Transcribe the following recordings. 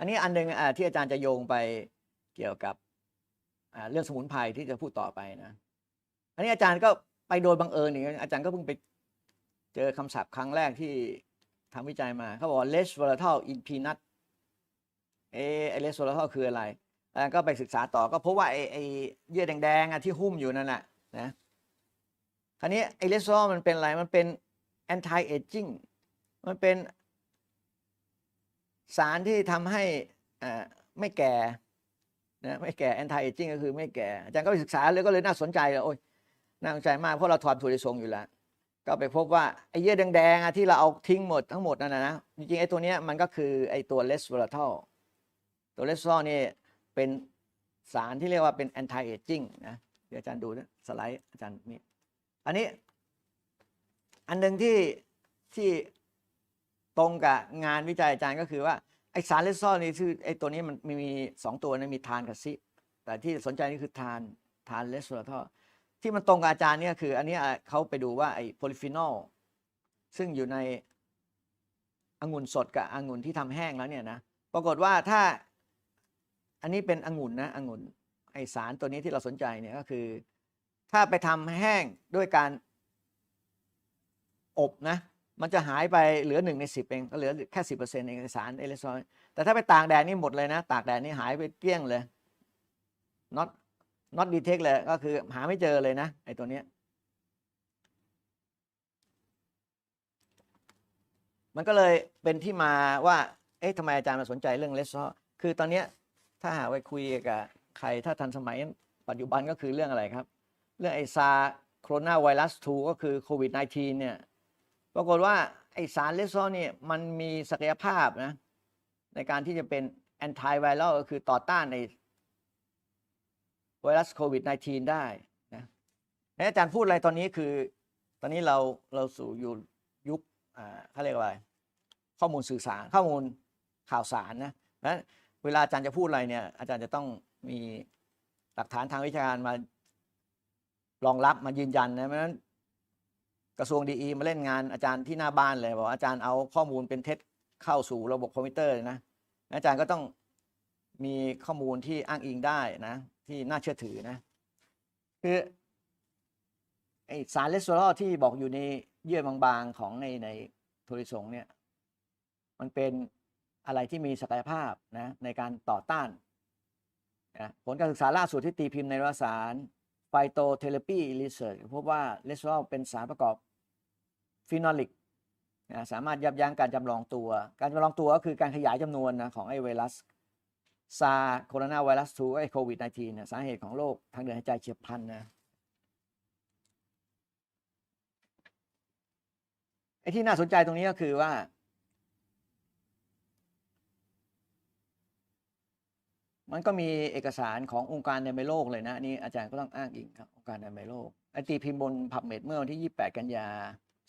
อันนี้อันหนึ่งที่อาจารย์จะโยงไปเกี่ยวกับเรื่องสมุนไพรที่จะพูดต่อไปนะ อันนี้อาจารย์ก็ไปโดยบังเอิญอย่างอาจารย์ก็เพิ่งไปเจอคำศัพท์ครั้งแรกที่ทำวิจัยมาเขาบอกว่า less volatile in peanut เออไอ less volatile คืออะไรอาจารย์ก็ไปศึกษาต่อก็พบว่าไอไอเยื่อแดงๆที่หุ้มอยู่นั่นแหละนะคราวนี้ไอ less volatile มันเป็นอะไร มันเป็น anti aging มันเป็น สารที่ทำให้อ่าไม่แก่นะไม่แก่ anti aging ก็คือไม่แก่อาจารย์ก็ไปศึกษาเลยก็เลยน่าสนใจเลยโอ้ยน่าสนใจมากเพราะเราถอดถั่วลิสงอยู่แล้ว ก็ไปพบว่าไอ้เยื่อแดงๆอะที่เราเอาทิ้งหมดทั้งหมดนั่นนะนะจริงๆไอ้ตัวเนี้ยมันก็คือไอ้ตัว less volatile ตัว less volatile นี่เป็นสารที่เรียกว่าเป็น anti aging นะเดี๋ยวอาจารย์ดูนะสไลด์อาจารย์นี่อันนี้ อันหนึ่งที่ที่ ตรงกับงานวิจัยอาจารย์ก็คือว่าไอสารเลสซอลนี่คือไอตัวนี้มันมีมีสองตัวนะมีทานกับซิ แต่ที่สนใจนี่คือทานทานเลสโซลทอที่มันตรงกับอาจารย์เนี่ยคือ อันนี้เขาไปดูว่าไอโพลิฟีนอลซึ่งอยู่ในองุ่นสดกับองุ่นที่ทำแห้งแล้วเนี่ยนะปรากฏว่าถ้าอันนี้เป็นองุ่นนะองุ่นไอสารตัวนี้ที่เราสนใจเนี่ยก็คือ ถ้าไปทำแห้งด้วยการอบนะ มันจะหายไปเหลือหนึ่งในสิบเองก็เหลือแค่สิบเปอร์เซ็นต์เองสารเอเลสโซนแต่ถ้าไปตากแดดนี่หมดเลยนะ ตากแดดนี่หายไปเกลี้ยงเลย not not detect เลยก็คือหาไม่เจอเลยนะไอ้ตัวเนี้ยมันก็เลยเป็นที่มาว่า เอ๊ะทำไมอาจารย์มาสนใจเรื่องเลสโซคือตอนเนี้ยถ้าหากไปคุยกับใครถ้าทันสมัยปัจจุบันก็คือเรื่องอะไรครับ เรื่องไอซาโคโรนาไวรัส 2 ก็คือโควิด -19 เนี่ย ปรากฏว่าไอสารเลสโซเนี่ยมันมีศักยภาพนะในการที่จะเป็นแอนตี้ไวรัลก็คือต่อต้านในไวรัสโควิด -19 ได้นะอาจารย์พูดอะไรตอนนี้คือ ตอนนี้เราเราสู่อยู่ยุคอ่าเขาเรียกว่าอะไรข้อมูลสื่อสารข้อมูลข่าวสารนะนะเวลาอาจารย์จะพูดอะไรเนี่ย อาจารย์จะต้องมีหลักฐานทางวิชาการมารองรับมายืนยันนะเพราะฉะนั้น กระทรวงดีมาเล่นงานอาจารย์ที่หน้าบ้านเลยบอกอาจารย์เอาข้อมูลเป็นเท็จเข้าสู่ระบบคอมพิวเตอร์นะอาจารย์ก็ต้องมีข้อมูลที่อ้างอิงได้นะที่น่าเชื่อถือนะคือไอสารเลสโซลที่บอกอยู่ในเยื่อบางๆของในในโทริสงเนี่ยมันเป็นอะไรที่มีศักยภาพนะในการต่อต้านนะผลการศึกษาล่าสุดที่ตีพิมพ์ในวารสารไฟโตเทเลปีรีเสิร์ชพบว่าเลสโซลเป็นสารประกอบ ฟีนอลิกนะสามารถยับยั้งการจำลองตัว การจำลองตัวก็คือการขยายจำนวนนะของไอไวรัสซาโคโรนาไวรัส2ไอโควิด -19 เนี่ยสาเหตุของโรคทางเดินหายใจเฉียบพลันนะไอที่น่าสนใจตรงนี้ก็คือว่า มันก็มีเอกสารขององค์การอนามัยโลกเลยนะนี่อาจารย์ก็ต้องอ้างอิงครับองค์การอนามัยโลกไอตีพิมพ์บนพับเมดเมื่อวันที่ 28 กันยา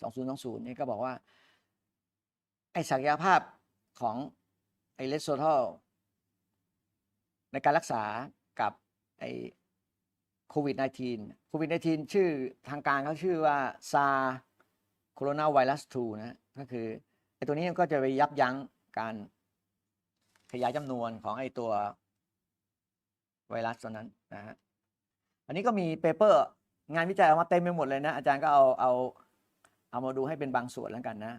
2020นี่ก็บอกว่า ไอศักยภาพของไอเลสโซทอลในการรักษากับไอโควิด -19 โควิด -19 ชื่อทางการเขาชื่อว่าซาโคโรนาไวรัส 2 นะ ก็คือไอตัวนี้ก็จะไปยับยั้งการขยายจำนวนของไอตัวไวรัสตัวนั้นนะฮะ อันนี้ก็มีเปเปอร์งานวิจัยออกมาเต็มไปหมดเลยนะ อาจารย์ก็เอาเอา เอามาดูให้เป็นบางส่วนแล้วกันนะ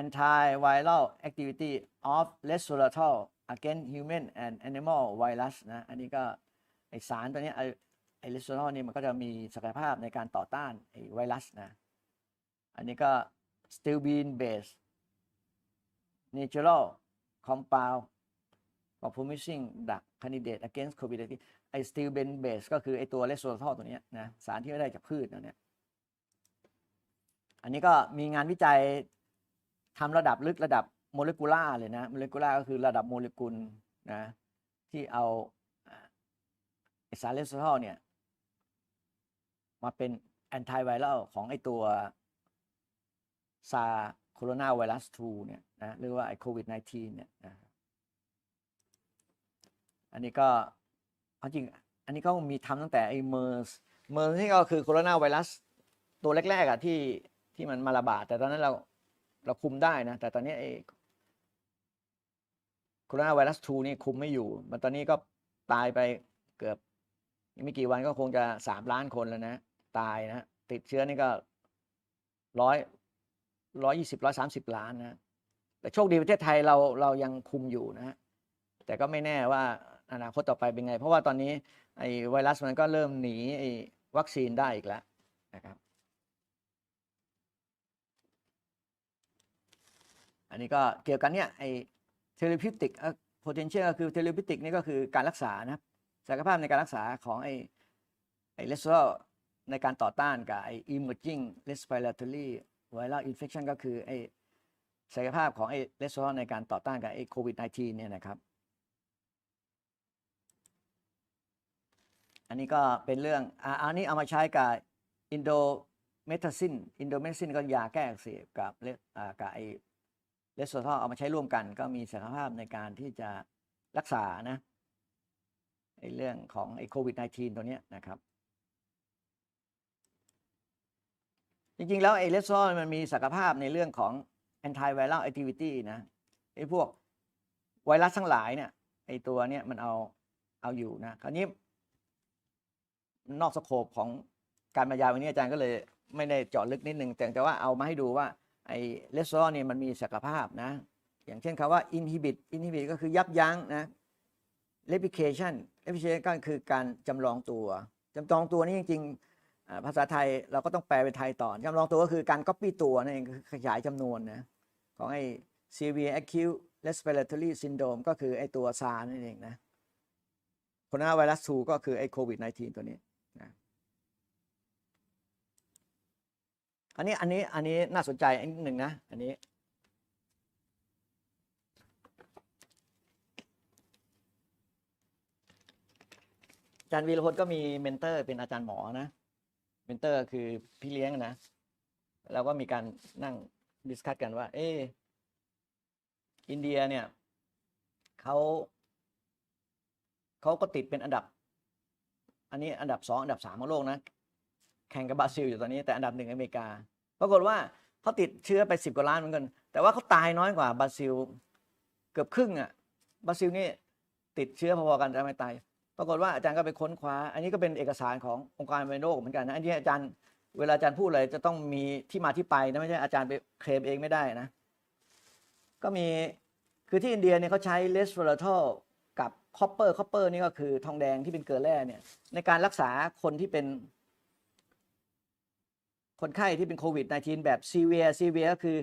antiviral activity of resveratrol against human and animal virus นะ อันนี้ก็ไอสารตัวนี้ไอไอ resveratrol นี่มันก็จะมีศักยภาพในการต่อต้านไอไวรัสนะ อันนี้ก็ stilbene based natural compound for promising drug candidate against COVID-19 ไอ้ steel ben based ก็คือไอ้ตัวเลสโซทอลตัวนี้นะ สารที่ไม่ได้จากพืชนะเนี่ย อันนี้ก็มีงานวิจัยทำระดับลึกระดับโมเลกุลาเลยนะโมเลกุลาก็คือระดับโมเลกุลนะที่เอาสารเลสโซทอลเนี่ยมาเป็นแอนตี้ไวรัลของไอตัวซาโคโรนาไวรัส 2 เนี่ยนะหรือว่าไอโควิด -19 เนี่ยนะอันนี้ก็เอาจริง อันนี้ก็มีทำตั้งแต่ไอเมอร์สเมอร์สนี่ก็คือโคโรนาไวรัสตัวแรกๆอะที่ ที่มันมาระบาด แต่ตอนนั้นเราเราคุมได้นะ แต่ตอนนี้ไอ้โคโรนาไวรัส2นี่คุมไม่อยู่ มันตอนนี้ก็ตายไปเกือบไม่กี่วันก็คงจะสามล้านคนแล้วนะ ตายนะ ติดเชื้อนี่ก็ร้อยร้อยยี่สิบร้อยสามสิบล้านนะ แต่โชคดีประเทศไทยเราเรายังคุมอยู่นะฮะแต่ก็ไม่แน่ว่าอนาคตต่อไปเป็นไง เพราะว่าตอนนี้ไอ้ไวรัสมันก็เริ่มหนีไอ้วัคซีนได้อีกแล้วนะครับ อันนี้ก็เกี่ยวกันเนี่ยไอ้เทเลพิติก potential ก็คือเทเลพิติกนี่ก็คือการรักษานะครับศักยภาพในการรักษาของไอ้ไอ้เลสเตอรอลในการต่อต้านกับไอ้ emerging respiratory viral infection ก็คือไอ้ศักยภาพของไอ้เลสเตอรอลในการต่อต้านกับไอ้โควิด -19 เนี่ยนะครับ อันนี้ก็เป็นเรื่องอ่าอันนี้เอามาใช้กับอินโดเมทาซินอินโดเมทาซินก็ยาแก้อักเสบกับเลอ่ากับไอ เลสโซทอลเอามาใช้ร่วมกัน ก็มีศักยภาพในการที่จะรักษานะไอเรื่องของไอโควิด -19 ตัวเนี้ยนะครับ จริงๆ แล้วไอเลสโซอลมันมีศักยภาพในเรื่องของ antiviral activity นะไอพวกไวรัสทั้งหลายเนี่ยไอตัวเนี้ยมันเอาเอาอยู่นะ คราวนี้ นอกสโคปของการบรรยายวันนี้อาจารย์ก็เลยไม่ได้เจาะลึกนิดนึงแต่แต่ว่าเอามาให้ดูว่า ไอ้เลสซอเนี่ยมันมีศักยภาพนะ อย่างเช่นคำว่า inhibit inhibit ก็คือยับยั้งนะ replication replication ก็คือการจำลองตัวจำลองตัวนี่จริงๆ ภาษาไทยเราก็ต้องแปลเป็นไทยต่อจำลองตัวก็คือการ copy ตัวนั่นเองคือขยายจำนวนนะของไอ้ severe acute respiratory syndrome ก็คือไอ้ตัวซานั่นเองนะโคโรนาไวรัส2ก็คือไอ้โควิด -19 ตัวนี้ อั นนี้อันนี้อันนี้น่าสนใจอันหนึ่งนะ อันนี้ อาจารย์วีรพลก็มีเมนเตอร์ เป็นอาจารย์หมอนะ เมนเตอร์คือพี่เลี้ยงนะ แล้วก็มีการนั่งดิสคัตกันว่า เอออินเดียเนี่ยเขาเขาก็ติดเป็นอันดับ อันนี้อันดับสองอันดับสามของโลกนะ แข่งกับบราซิลอยู่ตอนนี้แต่อันดับหนึ่งอเมริกา ปรากฏว่าเขาติดเชื้อไปสิบกว่าล้านเหมือนกัน แต่ว่าเขาตายน้อยกว่าบราซิล เกือบครึ่งอะบราซิลนี่ติดเชื้อพอๆกันแต่ไม่ตายปรากฏว่าอาจารย์ก็ไปค้นคว้า อันนี้ก็เป็นเอกสารขององค์การอนโลกเหมือนกันนะอันนี้อาจารย์เวลาอาจารย์พูดอะไรจะต้องมีที่มาที่ไปนะไม่ใช่อาจารย์ไปเคลมเองไม่ได้นะ ก็มีคือที่อินเดียเนี่ยเขาใช้เลสเ e อร์ทอลกับคอปเปอร์คอปเปอร์นี่ก็คือทองแดงที่เป็นเกลือแร่เนี่ยในการรักษาคนที่เป็น คนไข้ที่เป็นโควิด -19 แบบซีเวียซีเวียก็คือ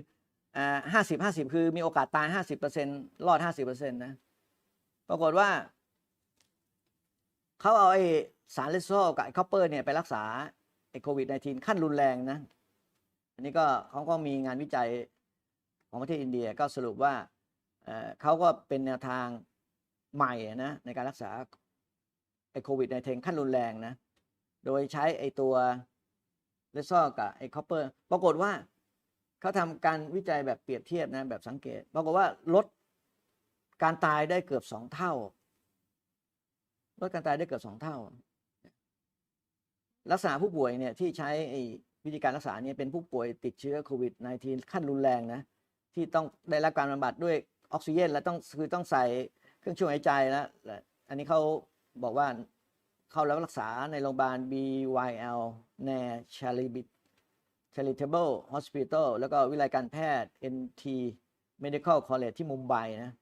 อ่าห้าสิบห้าสิบคือมีโอกาสตายห้าสิบเปอร์เซ็นรอดห้าสิบเปอร์เซ็นต์นะ ปรากฏว่า เขาเอาไอ้สารเลสโซอลกับไอ้คอปเปอร์เนี่ยไปรักษาไอ้โควิด -19 ขั้นรุนแรงนะ อันนี้ก็เขาก็มีงานวิจัยของประเทศอินเดียก็สรุปว่าเออเขาก็เป็นแนวทางใหม่นะในการรักษาไอ้โควิด -19 ขั้นรุนแรงนะ โดยใช้ไอ้ตัว เลซอกับไอ้คอปเปอร์ปรากฏว่าเขาทำการวิจัยแบบเปรียบเทียบนะแบบสังเกต ปรากฏว่าลดการตายได้เกือบสองเท่าลดการตายได้เกือบสองเท่า รักษาผู้ป่วยเนี่ยที่ใช้วิธีการรักษาเนี่ยเป็นผู้ป่วยติดเชื้อโควิด -19 ขั้นรุนแรงนะที่ต้องได้รับการบำบัดด้วยออกซิเจนและต้องคือต้องใส่เครื่องช่วยหายใจแล้วและอันนี้เขาบอกว่า เข้ารับรักษาในโรงพยาบาล BYL แน Charity Charitable Hospital แล้วก็วิทยาการแพทย์ NT Medical College ที่มุมไบนะ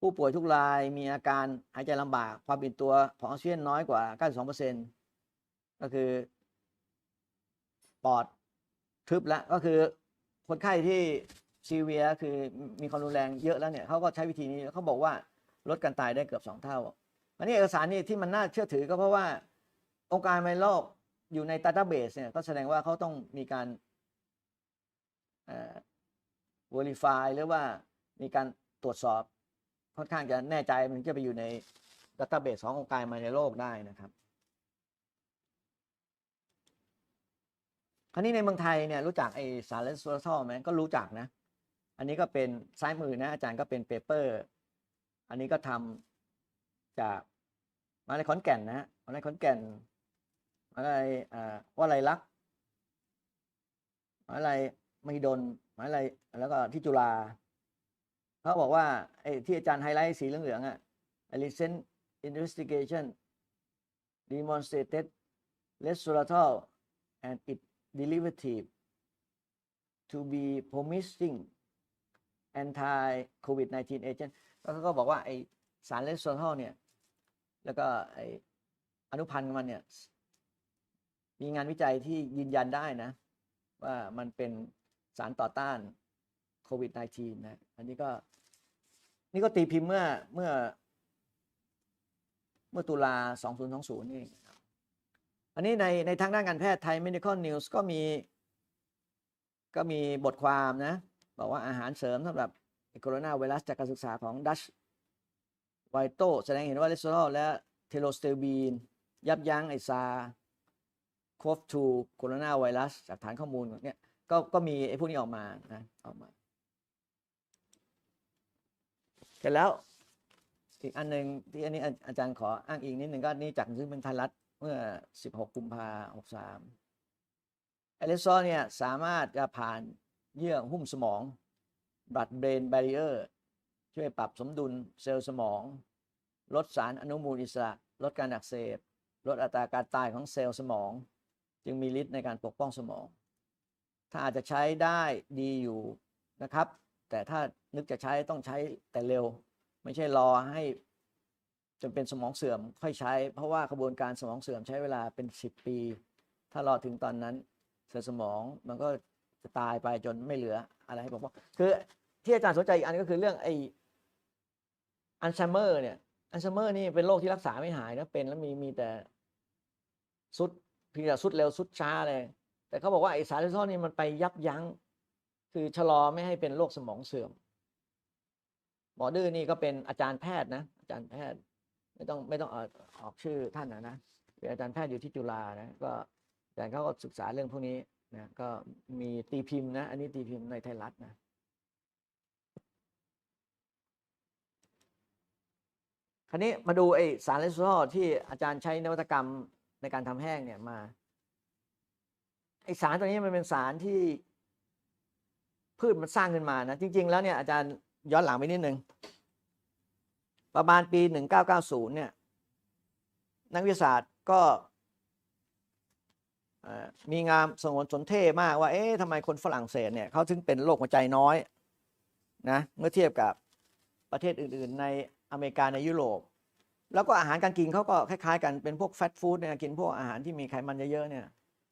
ผู้ป่วยทุกรายมีอาการหายใจลำบาก ความเป็นตัวของออกซิเจนน้อยกว่า 92%ก็คือ ปอดทึบแล้วก็คือคนไข้ที่ซีเวียคือมีความรุนแรงเยอะแล้วเนี่ยเขาก็ใช้วิธีนี้เขาบอกว่าลดการตายได้เกือบสองเท่า อันนี้เอกสารนี่ที่มันน่าเชื่อถือก็เพราะว่าองค์การอนามัยโลกอยู่ใน Database เนี่ยก็แสดงว่าเขาต้องมีการเอ่อ verify หรือว่ามีการตรวจสอบค่อนข้างจะแน่ใจมันจะไปอยู่ใน Database ขององค์การอนามัยในโลกได้นะครับคราวนี้ในเมืองไทยเนี่ยรู้จักไอสารเลนโซทอลไหมก็รู้จักนะ อันนี้ก็เป็นซ้ายมือนะอาจารย์ก็เป็นเปเปอร์ อันนี้ก็ทำ จาก มาลัยขอนแก่นนะฮะมาลัยขอนแก่น มาลัยอ่าวลัยลักษณ์มหาลัยมหิดลมหาลัยแล้วก็ที่จุฬาเขาบอกว่าไอ้ที่อาจารย์ไฮไลท์สีเหลืองๆอะ recent investigation demonstrated resveratrol and its derivative to be promising anti COVID-19 agent แล้วเขาก็บอกว่าไอสารเลสโซทอลเนี่ย แล้วก็ไออนุพันธ์ของมันเนี่ย มีงานวิจัยที่ยืนยันได้นะ ว่ามันเป็นสารต่อต้านโควิด -19 นะ อันนี้ก็ นี่ก็ตีพิมพ์เมื่อเมื่อ เมื่อตุลา 2020นี่เองอันนี้ในในทางด้านการแพทย์ไทย Medical News ก็มี ก็มีบทความนะ บอกว่าอาหารเสริมสำหรับโคโรนาไวรัสจากการศึกษาของดัช ไวโตแสดงเห็นว่าเลสเตรอลและเทโลสเตอบีน ยับยั้งไอซาโคฟทูโคโรนาไวรัสจากฐานข้อมูลเนี่ยก็ก็มีไอ้พวกนี้ออกมานะออกมาเสร็จแล้ว อีกอันหนึ่งที่อันนี้อาจารย์ขออ้างอิงนิดหนึ่งก็นี่จากหนังเป็นไทยรัฐเมื่อ 16 กุมภาพันธ์63ไอเลสซอเนี่ยสามารถจะผ่านเยื่อหุ้มสมอง blood brain barrier ช่วยปรับสมดุลเซลล์สมอง ลดสารอนุมูลอิสระ ลดการอักเสบ ลดอัตราการตายของเซลล์สมอง จึงมีฤทธิ์ในการปกป้องสมอง ถ้าอาจจะใช้ได้ดีอยู่นะครับ แต่ถ้านึกจะใช้ต้องใช้แต่เร็ว ไม่ใช่รอให้จนเป็นสมองเสื่อมค่อยใช้ เพราะว่ากระบวนการสมองเสื่อมใช้เวลาเป็น 10 ปี ถ้ารอถึงตอนนั้นเซลล์สมองมันก็จะตายไปจนไม่เหลืออะไรให้ปกป้องคือที่อาจารย์สนใจอีกอันก็คือเรื่องไอ อัลไซเมอร์เนี่ยอัลไซเมอร์นี่เป็นโรคที่รักษาไม่หายนะเป็นแล้วมีมีแต่สุดเพียงแต่สุดเร็วสุดช้าเลย แต่เขาบอกว่าไอสารเลสเตอรอนี่มันไปยับยั้ง คือชะลอไม่ให้เป็นโรคสมองเสื่อม หมอดื้อนี่ก็เป็นอาจารย์แพทย์นะอาจารย์แพทย์ไม่ต้องไม่ต้องออกออกชื่อท่านนะนะเป็นอาจารย์แพทย์อยู่ที่จุฬานะก็อาจารย์เขาก็ศึกษาเรื่องพวกนี้นะก็มีตีพิมพ์นะ อันนี้ตีพิมพ์ในไทยรัฐนะ คราวนี้มาดูไอสารเลสเตอรอลที่อาจารย์ใช้นวัตกรรมในการทำแห้งเนี่ยมาไอสารตัวนี้มันเป็นสารที่ พืชมันสร้างขึ้นมานะจริง ๆ แล้วเนี่ยอาจารย์ย้อนหลังไปนิดนึงประมาณปี 1990 เนี่ย นักวิทยาศาสตร์ก็มีงามสงวนสนเท่มากว่า เอ๊ะทำไมคนฝรั่งเศสเนี่ยเขาถึงเป็นโรคหัวใจน้อยนะ เมื่อเทียบกับประเทศอื่น ๆ ใน อเมริกาในยุโรป แล้วก็อาหารการกินเขาก็คล้ายๆ กันเป็นพวกแฟตฟู้ดเนี่ยกินพวกอาหารที่มีไขมันเยอะๆเนี่ย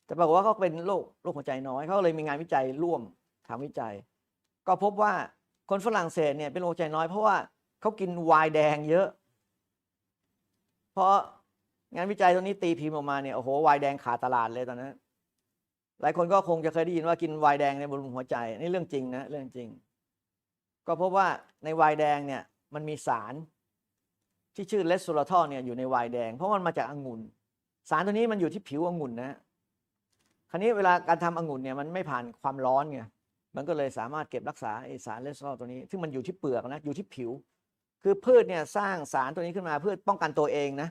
แต่ปรากฏว่าเขาเป็นโรคโรคหัวใจน้อยเขาเลยมีงานวิจัยร่วมทำวิจัย ก็พบว่าคนฝรั่งเศสเนี่ยเป็นโรคหัวใจน้อยเพราะว่าเขากินไวน์แดงเยอะ เพราะงานวิจัยตรงนี้ตีพิมพ์ออกมาเนี่ยโอ้โหไวน์แดงขาดตลาดเลยตอนนั้นหลายคนก็คงจะเคยได้ยินว่ากินไวน์แดงในบำรุงหัวใจนี่เรื่องจริงนะเรื่องจริง ก็พบว่าในไวน์แดงเนี่ย มันมีสารที่ชื่อเลสโซลาทอลเนี่ยอยู่ในไวน์แดง เพราะมันมาจากองุ่น สารตัวนี้มันอยู่ที่ผิวองุ่นนะคราวนี้เวลาการทำองุ่นเนี่ยมันไม่ผ่านความร้อนไงมันก็เลยสามารถเก็บรักษาไอสารเลสเตอรอลตัวนี้ซึ่งมันอยู่ที่เปลือกนะอยู่ที่ผิว คือพืชเนี่ยสร้างสารตัวนี้ขึ้นมาเพื่อป้องกันตัวเองนะ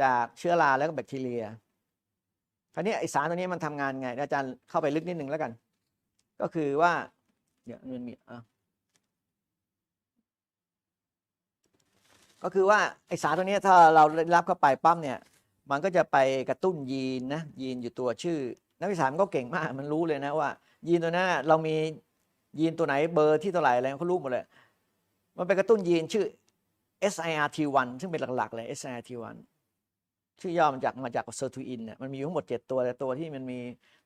จากเชื้อราแล้วก็แบคทีเรียคราวนี้ไอสารตัวนี้มันทำงานไง อาจารย์เข้าไปลึกนิดหนึ่งแล้วกัน ก็คือว่าเดี๋ยวมันมีอะ ก็คือว่าไอสารตัวนี้ถ้าเรารับเข้าไปปั๊มเนี่ย มันก็จะไปกระตุ้นยีนนะยีนอยู่ตัวชื่อ นักวิชาการก็เก่งมากมันรู้เลยนะว่า ยีนตัวนั้นเรามียีนตัวไหนเบอร์ที่เท่าไหร่อะไรเขารู้หมดเลย มันไปกระตุ้นยีนชื่อ SIRT1 ซึ่งเป็นหลักๆเลย SIRT1 ชื่อย่อมาจากมาจากเซอร์ทูอินเนี่ยมันมีทั้งหมด 7 ตัวแต่ตัวที่มันมี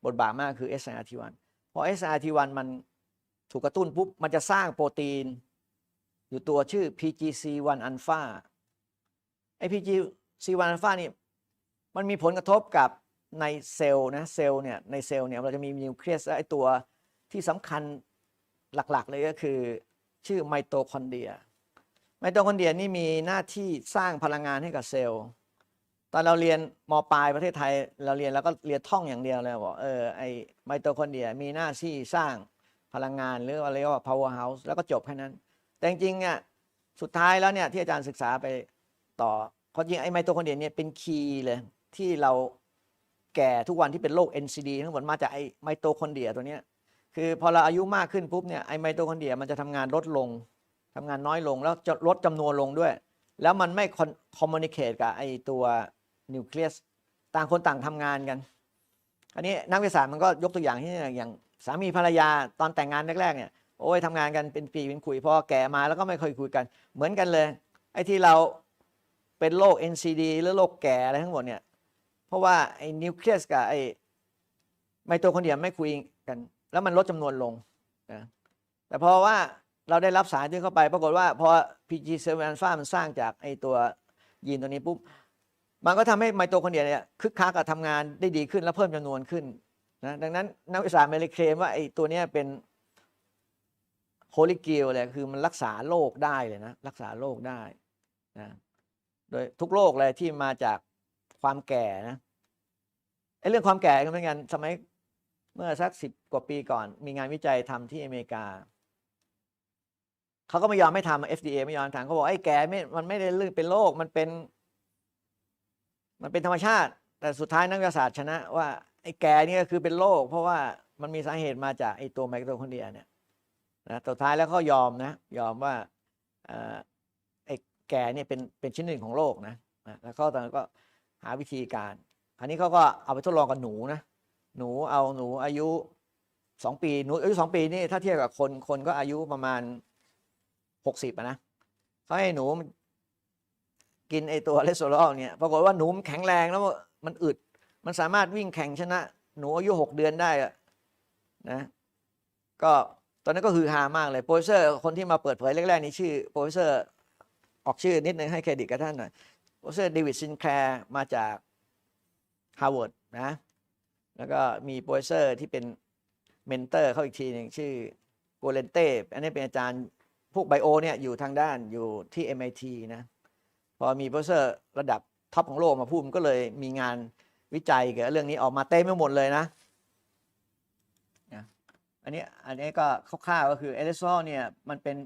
บทบาทมากคือ SIRT1 พอ SIRT1 มันถูกกระตุ้นปุ๊บมันจะสร้างโปรตีน อยู่ตัวชื่อ PGC1 อัลฟาไอ PGC1 อัลฟานี่มันมีผลกระทบกับในเซลล์นะเซลล์เนี่ยในเซลล์เนี่ยเราจะมีนิวเคลียสไอตัวที่สำคัญหลักๆ เลยก็คือชื่อไมโตคอนเดรียไมโตคอนเดรียนี่มีหน้าที่สร้างพลังงานให้กับเซลล์ ตอนเราเรียนมปลายประเทศไทย เราเรียนแล้วก็เรียนท่องอย่างเดียวเลยบอกเออไอไมโตคอนเดรียมีหน้าที่สร้างพลังงานหรือว่าเรียกว่า power house แล้วก็จบแค่นั้น แต่จริงเนี่ยสุดท้ายแล้วเนี่ยที่อาจารย์ศึกษาไปต่อความจริงไอ้ไมโตคอนเดรียเนี่ยเป็นคีย์เลยที่เราแก่ทุกวันที่เป็นโรค NCD ทั้งหมดมาจากไอ้ไมโตคอนเดรียตัวเนี้ยคือพอเราอายุมากขึ้นปุ๊บเนี่ยไอไมโตคอนเดรียมันจะทำงานลดลงทำงานน้อยลงแล้วจะลดจำนวนลงด้วย แล้วมันไม่คอมมูนิเคตกับไอตัวนิวเคลียสต่างคนต่างทำงานกัน อันนี้นักวิทยาศาสตร์มันก็ยกตัวอย่างที่อย่างสามีภรรยาตอนแต่งงานแรกๆเนี่ย โอ้ยทำงานกันเป็นปีเป็นคุยพอแก่มาแล้วก็ไม่เคยคุยกัน เหมือนกันเลย ไอ้ที่เราเป็นโรค NCD หรือโรคแก่อะไรทั้งหมดเนี่ย เพราะว่าไอ้นิวเคลียสกับไอ้ไมโตคอนเดรียไม่คุยกัน แล้วมันลดจำนวนลงนะแต่พอว่าเราได้รับสารที่เข้าไป ปรากฏว่าพอ PG7 อัลฟามันสร้างจากไอ้ตัวยีนตัวนี้ปุ๊บมันก็ทำให้ไมโตคอนเดรียเนี่ยคึกคักกับทำงานได้ดีขึ้นและเพิ่มจำนวนขึ้นนะดังนั้นนักวิทยาศาสตร์ไม่ได้เคลมว่าไอ้ตัวนี้เป็น โฮลิกิลเลยคือมันรักษาโรคได้เลยนะ รักษาโรคได้นะโดยทุกโรคเลยที่มาจากความแก่นะไอ้เรื่องความแก่ก็เหมือนกันสมัยเมื่อสักสิบกว่าปีก่อน มีงานวิจัยทำที่อเมริกาเขาก็ไม่ยอมไม่ทำ FDA ไม่ยอมทำเขาบอกไอ้แก่ไม่มันไม่ได้เรื่องเป็นโรคมันเป็น มันเป็นธรรมชาติ แต่สุดท้ายนักวิทยาศาสตร์ชนะว่าไอ้แก่นี่ก็คือเป็นโรคเพราะว่ามันมีสาเหตุมาจากไอ้ตัวไมโตคอนเดรียเนี่ย นะสุดท้ายแล้วเขายอมนะยอมว่าไอ้แก่เนี่ยเป็นเป็นชิ้นหนึ่งของโลกนะแล้วก็ตอนนั้นก็หาวิธีการอันนี้เขาก็เอาไปทดลองกับหนูนะหนูเอาหนูอายุสองปีหนูอายุสองปีนี่ถ้าเทียบกับคนคนก็อายุประมาณหกสิบนะเขาให้หนูกินไอตัวเลสโซลอลเนี่ยปรากฏว่าหนูมันแข็งแรงแล้วมันอึด มันสามารถวิ่งแข่งชนะ หนูอายุหกเดือนได้นะ ก็ อนนั้นก็คือฮามากเลยโปรเฟสเซอร์คนที่มาเปิดเผยแรกๆนี้ชื่อโปรเฟสเซอร์ออกชื่อนิดนึงให้เครดิตกับท่านหน่อยโปรเฟสเซอร์เดวิดซินแคลร์มาจากฮาร์วาร์ดนะแล้วก็มีโปรเฟสเซอร์ที่เป็นเมนเตอร์เขาอีกทีหนึ่งชื่อโกเลนเต้อันนี้เป็นอาจารย์พวกไบโอเนี่ยอยู่ทางด้านอยู่ที่ MIT นะพอมีโปรเฟสเซอร์ระดับท็อปของโลกมาพูดมันก็เลยมีงานวิจัยเกี่ยวกับเรื่องนี้ออกมาเต็มไปหมดเลยนะ อันนี้อันนี้ก็คร่าวๆก็คือเอเลซอลเนี่ยมันเป็น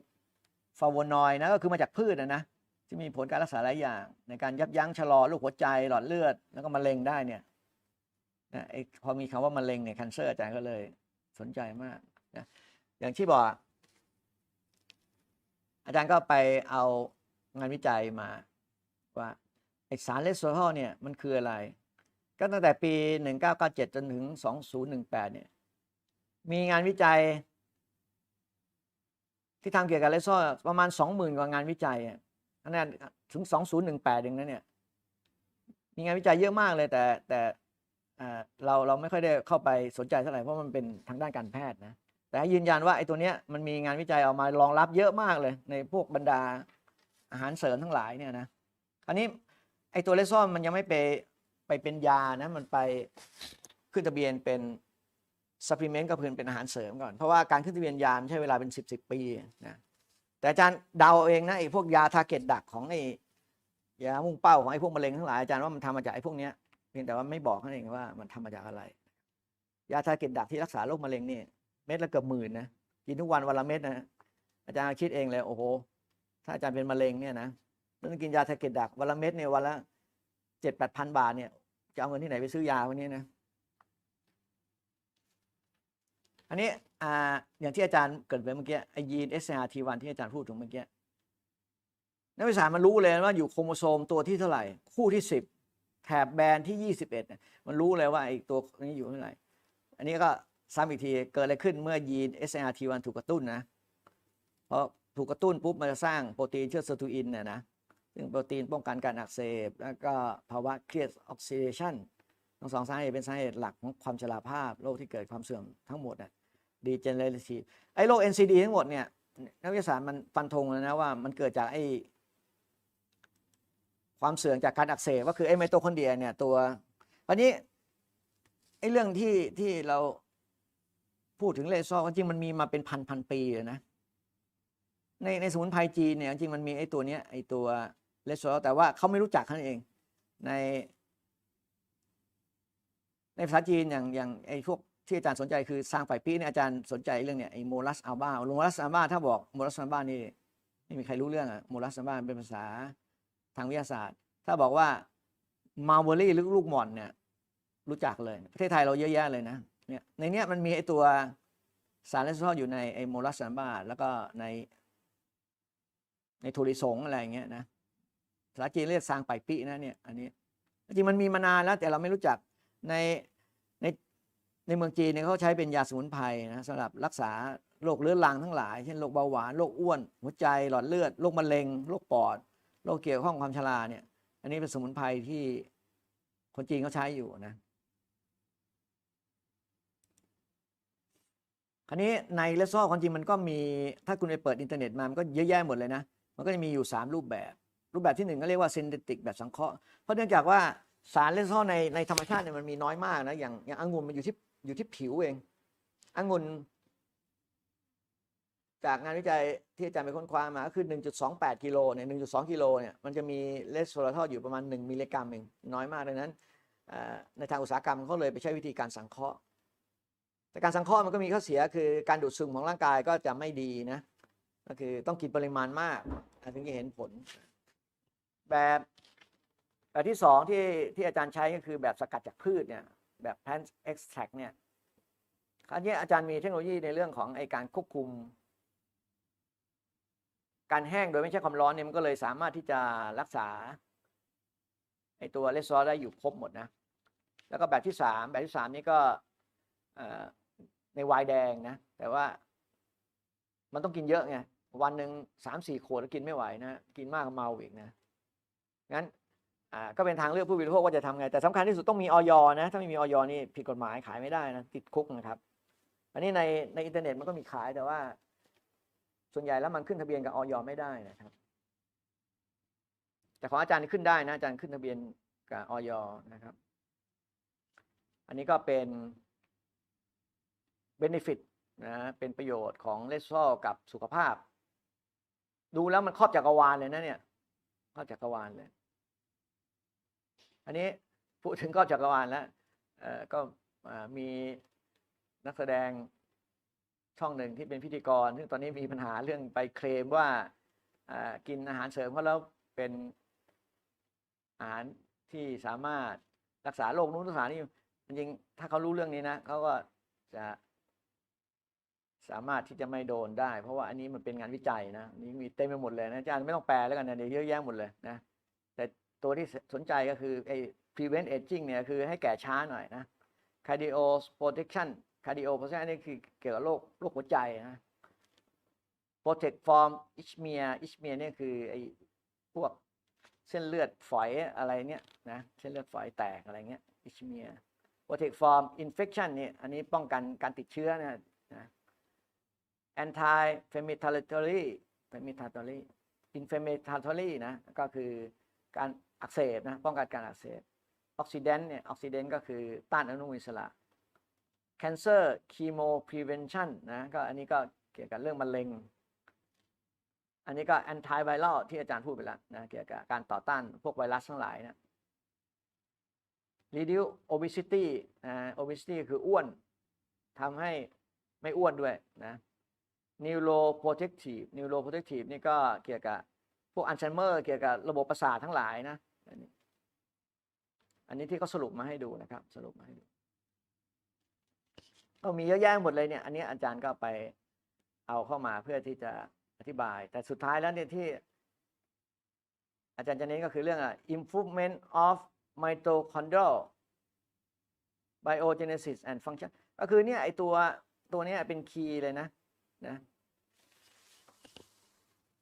ฟลาโวนอยด์นะก็คือมาจากพืชนะนะที่มีผลการรักษาหลายอย่าง ในการยับยั้งชะลอโรคหัวใจหลอดเลือด แล้วก็มะเร็งได้เนี่ยนะไอ้พอมีคำว่ามะเร็งเนี่ย cancer อาจารย์ก็เลยสนใจมากนะอย่างที่บอกอาจารย์ก็ไปเอางานวิจัยมาว่าไอสารเลสโซฮอลเนี่ยมันคืออะไร ก็ตั้งแต่ปี 1997 จนถึง 2018 เนี่ย มีงานวิจัย ที่ทำเกี่ยวกับเลสโซประมาณ 20,000 กว่างานวิจัยอันนั้นถึง 2018เองนะเนี่ย มีงานวิจัยเยอะมากเลย แต่แต่เราเราไม่ค่อยได้เข้าไปสนใจเท่าไหร่เพราะมันเป็นทางด้านการแพทย์นะ แต่ยืนยันว่าไอ้ตัวเนี้ยมันมีงานวิจัยออกมารองรับเยอะมากเลย ในพวกบรรดาอาหารเสริมทั้งหลายเนี่ยนะอันนี้ไอ้ตัวเลซอนมันยังไม่ไปไปเป็นยานะมันไปขึ้นทะเบียนเป็น ซัพพลีเมนต์ก็คือเป็นอาหารเสริมก่อน เพราะว่าการขึ้นทะเบียนยามใช้เวลาเป็นสิบสิบปีนะแต่อาจารย์เดาเองนะไอ้พวกยาทาเก็ตดักของไอ้ยามุ่งเป้าของไอ้พวกมะเร็งทั้งหลายอาจารย์ว่ามันทำมาจากไอ้พวกเนี้ยเพียงแต่ว่าไม่บอกนั่นเองว่ามันทำมาจากอะไร ยาทาเก็ตดักที่รักษาโรคมะเร็งนี่เม็ดละเกือบหมื่นนะกินทุกวันวันละเม็ดนะอาจารย์คิดเองเลยโอ้โหถ้าอาจารย์เป็นมะเร็งเนี่ยนะต้องกินยาแทเกตดักวันละเม็ดเนี่ยวันละเจ็ดแปดพันบาทเนี่ยจะเอาเงินที่ไหนไปซื้อยาวันนี้นะ อันนี้อ่าอย่างที่อาจารย์เกิดไปเมื่อกี้ไอยีน SRT1 ที่อาจารย์พูดถึงเมื่อกี้นักวิทยาศาสตร์มันรู้เลยว่าอยู่โครโมโซมตัวที่เท่าไหร่ คู่ที่สิบแถบแบนที่ยี่สิบเอ็ดมันรู้เลยว่าไอตัวนี้อยู่เท่าไหร่ อันนี้ก็ซ้ำอีกทีเกิดอะไรขึ้นเมื่อยีน SRT1 ถูกกระตุ้นนะเพราะถูกกระตุ้นปุ๊บมันจะสร้างโปรตีนเชื่อเซอร์ทูอินเนี่ยนะซึ่งโปรตีนป้องกันการอักเสบ แล้วก็ภาวะเครียดออกซิเดชันทั้งสองสาเหตุเป็นสาเหตุหลักของความชราภาพโรคที่เกิดความเสื่อมทั้งหมดอะ ดีเจเนเรทีไอ้โรค NCD ทั้งหมดเนี่ยนักวิทยาศาสตร์มันฟันธงเลยนะว่ามันเกิดจากไอ้ความเสื่อมจากการอักเสบก็คือไอ้ไมโตคอนเดรียเนี่ยตัวอันนี้ไอ้เรื่องที่ที่เราพูดถึงเลซอจริงมันมีมาเป็นพันพันปีเลยนะในในสมุนไพรจีนเนี่ยจริงมันมีไอ้ตัวเนี้ยไอ้ตัวเลซอแต่ว่าเขาไม่รู้จักนั่นเองใน ในภาษาจีนอย่างอย่างไอ้พวก ที่อาจารย์สนใจคือซางฝ่ายปีเนี่ยอาจารย์สนใจเรื่องเนี่ยไอ้โมลัสอัลบาโมลัสอัลบาถ้าบอกโมลัสอัลบานี่ไม่มีใครรู้เรื่องอะโมลัสอัลบาเป็นภาษาทางวิทยาศาสตร์ ถ้าบอกว่ามาเวอรี่หรือลูกหม่อนเนี่ยรู้จักเลย ประเทศไทยเราเยอะแยะเลยนะเนี่ยในเนี้ยมันมีไอตัวสารเลสซอยู่ในไอโมลัสซัมบาแล้วก็ใน ในถั่วลิสงอะไรอย่างเงี้ยนะภาษาจีนเรียกซางไปปีนะเนี่ยอันนี้จริงมันมีมานานแล้วแต่เราไม่รู้จักใน ในเมืองจีนเนี่ยเขาใช้เป็นยาสมุนไพรนะสำหรับรักษาโรคเรื้อรังทั้งหลายเช่นโรคเบาหวานโรคอ้วน หัวใจหลอดเลือดโรคมะเร็งโรคปอดโรคเกี่ยวข้องความชราเนี่ย อันนี้เป็นสมุนไพรที่คนจีนเขาใช้อยู่นะคราวนี้ในเลสโซ่ความจริงมันก็มีถ้าคุณไปเปิดอินเทอร์เน็ตมามันก็เยอะแยะหมดเลยนะ มันก็จะมีอยู่ 3 รูปแบบ รูปแบบที่หนึ่งก็เรียกว่าซินเทติกแบบสังเคราะห์เพราะเนื่องจากว่าสารเลสโซ่ในในธรรมชาติเนี่ยมันมีน้อยมากนะอย่างอย่างองุ่นมันอยู่ที่ อยู่ที่ผิวเององุ่นจากงานวิจัยที่อาจารย์ไปค้นคว้ามาก็คือ 1.28 กิโลเนี่ย 1.2 กิโลเนี่ย มันจะมีเลสโซลาทอลอยู่ประมาณ 1 มิลลิกรัมเอง น้อยมากดังนั้น ในทางอุตสาหกรรมเขาเลยไปใช้วิธีการสังเคราะห์ แต่การสังเคราะห์มันก็มีข้อเสียคือการดูดซึมของร่างกายก็จะไม่ดีนะ ก็คือต้องกินปริมาณมากถึงจะเห็นผล แบบแบบที่สองที่ที่อาจารย์ใช้ก็คือแบบสกัดจากพืชเนี่ย แบบ plant extract เนี่ยคราวนี้อาจารย์มีเทคโนโลยีในเรื่องของไอการควบคุม การแห้งโดยไม่ใช่ความร้อนเนี่ยมันก็เลยสามารถที่จะรักษาไอตัวเลสซอสได้อยู่ครบหมดนะ แล้วก็แบบที่สามแบบที่สามนี่ก็ในไวน์แดงนะ แต่ว่ามันต้องกินเยอะไง วันหนึ่งสามสี่ขวดแล้วกินไม่ไหวนะ กินมากก็เมาอีกนะ งั้น อ่าก็เป็นทางเลือกผู้บริโภคว่าจะทำไง แต่สำคัญที่สุดต้องมีออยนะ ถ้าไม่มีออยนี่ผิดกฎหมายขายไม่ได้นะติดคุกนะครับ อันนี้ในในอินเทอร์เน็ตมันก็มีขายแต่ว่า ส่วนใหญ่แล้วมันขึ้นทะเบียนกับออยไม่ได้นะครับ แต่ของอาจารย์นี่ขึ้นได้นะอาจารย์ขึ้นทะเบียนกับออยนะครับ อันนี้ก็เป็น benefit นะเป็นประโยชน์ของเลสโซกับสุขภาพ ดูแล้วมันครอบจักรวาลเลยนะเนี่ยครอบจักรวาลเลย อันนี้พูดถึงครอจักรวาลแล้วก็มีนักแสดงช่องหนึ่งที่เป็นพิธีกร ซึ่งตอนนี้มีปัญหาเรื่องไปเคลมว่ากินอาหารเสริมเขาแล้วเป็นอาหารที่สามารถรักษาโรคนู้นรักษานี่จริงถ้าเขารู้เรื่องนี้นะเขาก็จะสามารถที่จะไม่โดนได้ เพราะว่าอันนี้มันเป็นงานวิจัยนะนี่มีเต็มไปหมดเลยนะอาจารย์ไม่ต้องแปลแล้วกันนะเดี๋ยวเยอะแยะหมดเลยนะ ตัวที่สนใจก็คือไอ้ prevent aging เนี่ยคือให้แก่ช้าหน่อยนะ cardio protection cardio protection นนี้คือเกี่ยวกับโรคโรคหัวใจนะ protect from ischemia ischemia เนี่ยคือไอ้พวกเส้นเลือดฝอยอะไรเนี่ยนะเส้นเลือดฝอยแตกอะไรเงี้ย ischemia protect from infection นี่อันนี้ป้องกันการติดเชื้อนะนะ anti inflammatory inflammatory inflammatory นะก็คือการ อักเสบนะป้องกันการอักเสบออกซิแดนต์เนี่ยออกซิแดนต์ก็คือต้านอนุมูลอิสระ cancer chemo prevention นะก็อันนี้ก็เกี่ยวกับเรื่องมะเร็ง อันนี้ก็ anti viral ที่อาจารย์พูดไปแล้วนะเกี่ยวกับการต่อต้านพวกไวรัสทั้งหลายนะ reduce obesity นะ obesity คืออ้วนทำให้ไม่อ้วนด้วยนะ neuroprotective neuroprotective นี่ก็เกี่ยวกับพวกอัลไซเมอร์เกี่ยวกับระบบประสาททั้งหลายนะ อันนี้อันนี้ที่เขาสรุปมาให้ดูนะครับ สรุปมาให้ดูก็มีเยอะแยะหมดเลยเนี่ย อันนี้อาจารย์ก็ไปเอาเข้ามาเพื่อที่จะอธิบาย แต่สุดท้ายแล้วเนี่ยที่ อาจารย์จะเน้นก็คือเรื่องอะ improvement of mitochondrial biogenesis and function ก็คือเนี่ยไอตัวตัวนี้เป็นคีย์เลยนะนะ